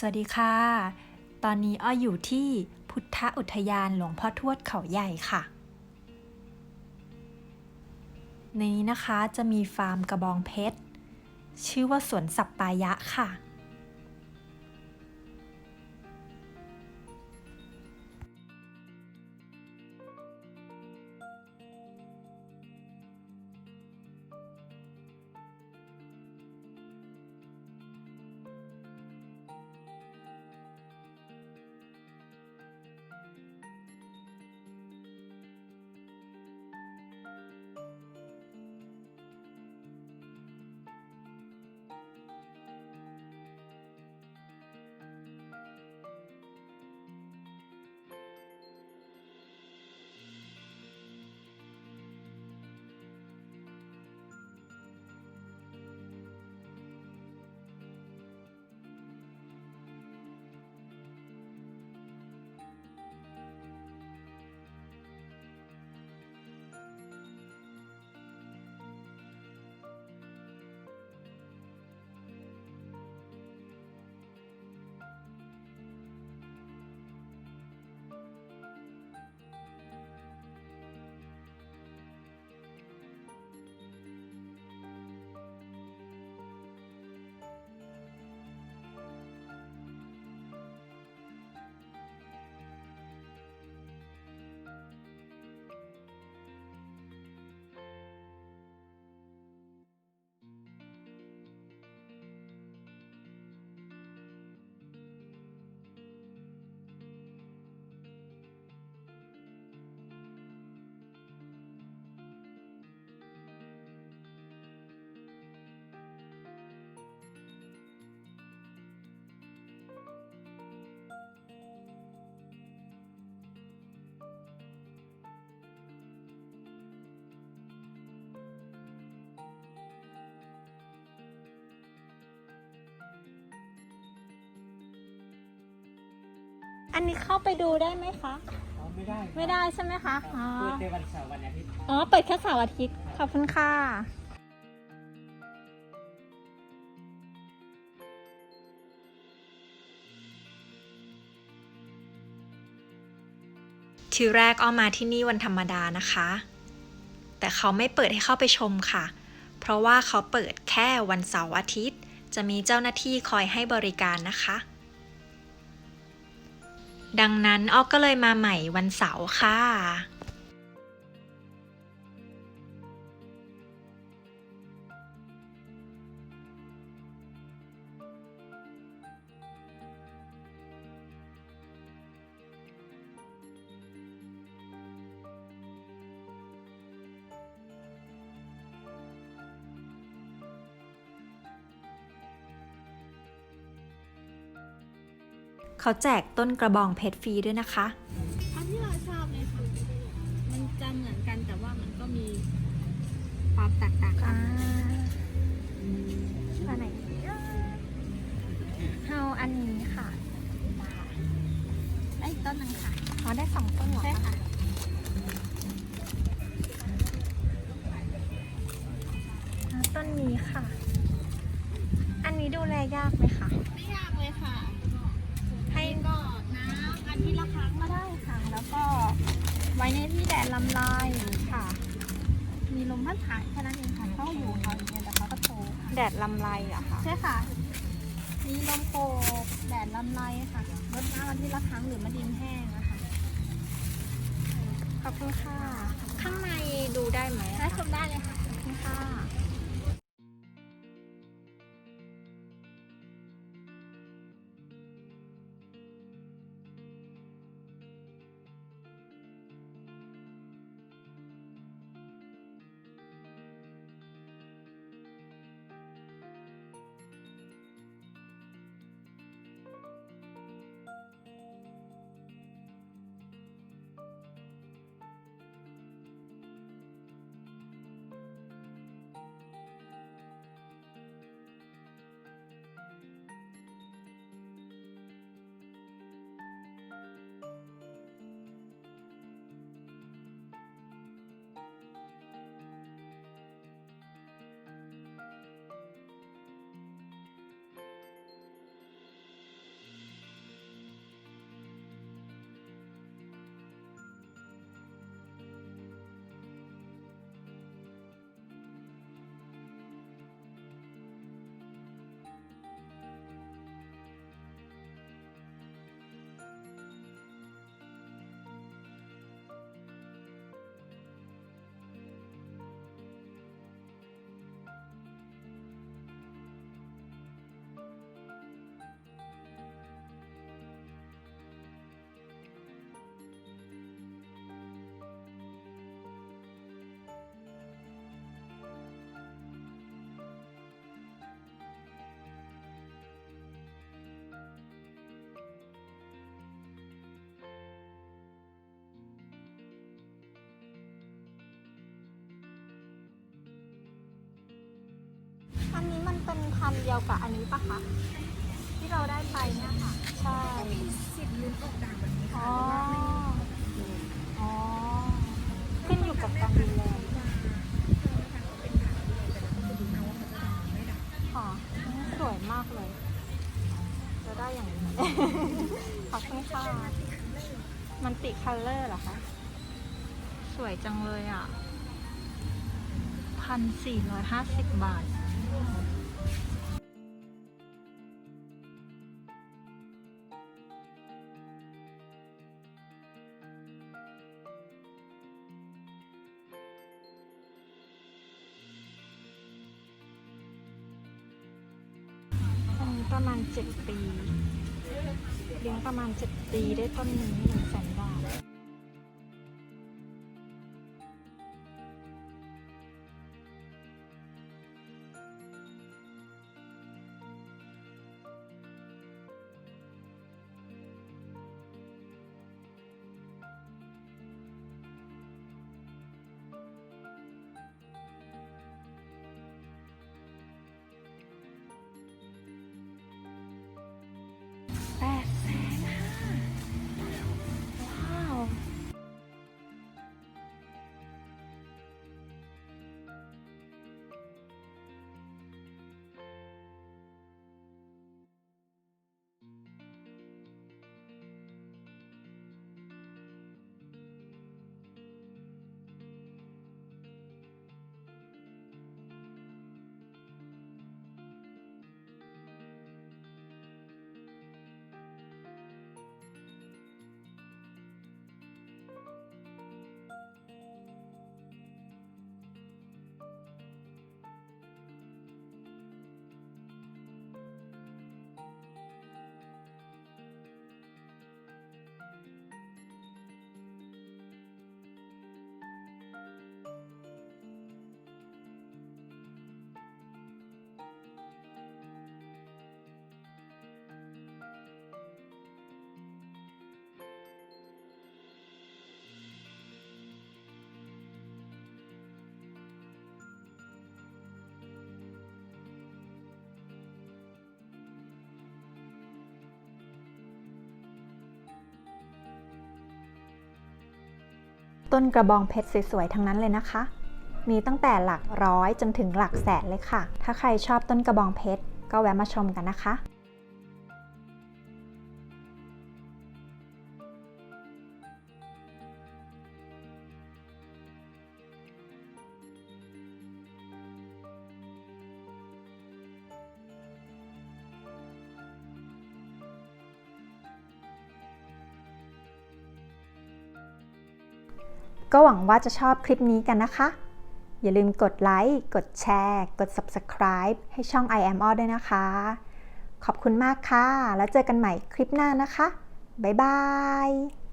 สวัสดีค่ะ ตอนนี้อ้ออยู่ที่พุทธอุทยานหลวงพ่อทวดเขาใหญ่ค่ะ ในนี้นะคะจะมีฟาร์มกระบองเพชร ชื่อว่าสวนสัปปายะค่ะ อันนี้เข้าไปดูได้ไหมคะ อ๋อไม่ได้ไม่ได้ใช่ไหมคะ อ๋อ เปิดในวันเสาร์วันอาทิตย์ อ๋อ เปิดแค่เสาร์อาทิตย์ ขอบคุณค่ะ ทีแรกอ้อมาที่นี่วันธรรมดานะคะ แต่เขาไม่เปิดให้เข้าไปชมค่ะ เพราะว่าเขาเปิดแค่วันเสาร์อาทิตย์ จะมีเจ้าหน้าที่คอยให้บริการนะคะ ดังนั้นอ้อก็เลยมาใหม่วันเสาร์ค่ะ เขาแจกต้นกระบองเพชรฟรีด้วยนะคะอันที่เราชอบเลยค่ะมันจะเหมือนกันแต่ว่ามันก็มีความแตกต่างกันอันไหนเฮาอันนี้ค่ะได้อีกต้นหนึ่งค่ะอ๋อได้สองต้นเหรอใช่ค่ะต้นนี้ค่ะ อันนี้ดูแลยากไหมคะ ไม่ยากเลยค่ะ ให้ก็น้ำอาทิตย์ละครั้งก็ได้ค่ะ แล้วก็ไว้ในที่แดดลำลายค่ะ มีลมพัดผ่านแค่นั้นเองค่ะเขาอยู่ของเขาอย่างเงี้ยแต่เขาก็โตแดดลำไรอะค่ะใช่ค่ะ มีลมโกกแดดลำไรค่ะรดน้ำอาทิตย์ละครั้งหรือมะดินแห้งอะค่ะขอบคุณค่ะ ข้างในดูได้ไหม ได้ชมได้เลยค่ะขอบคุณค่ะ เดียวกับอันนี้ปะคะที่เราได้ไปเนี่ยค่ะ ใช่มีสิทธิ์ลุ้นออกด่างแบบนี้ค่ะอ๋ออ๋อขึ้นอยู่กับการดูแลว่าทางเขาเป็นด่างด้วยแต่เราต้องไปดูนะว่าเขาจะด่างหรือไม่ด่างค่ะสวยมากเลย จะได้อย่างนี้ขอบคุณค่ะมันติคัลเลอร์เหรอคะ สวยจังเลยอะพันสี่ร้อยห้าสิบบาท ประมาณเจ็ดปี เลี้ยงประมาณเจ็ดปีได้ต้นนี้หนึ่งแสนบาท ต้นกระบองเพชรสวยๆ ทั้งนั้นเลยนะคะ มีตั้งแต่หลักร้อยจนถึงหลักแสนเลยค่ะ ถ้าใครชอบต้นกระบองเพชรก็แวะมาชมกันนะคะ ก็หวังว่าจะชอบคลิปนี้กันนะคะ อย่าลืมกดไลค์ กดแชร์ กด Subscribe ให้ช่อง I am all ด้วยนะคะ ขอบคุณมากค่ะ แล้วเจอกันใหม่คลิปหน้านะคะ บ๊ายบาย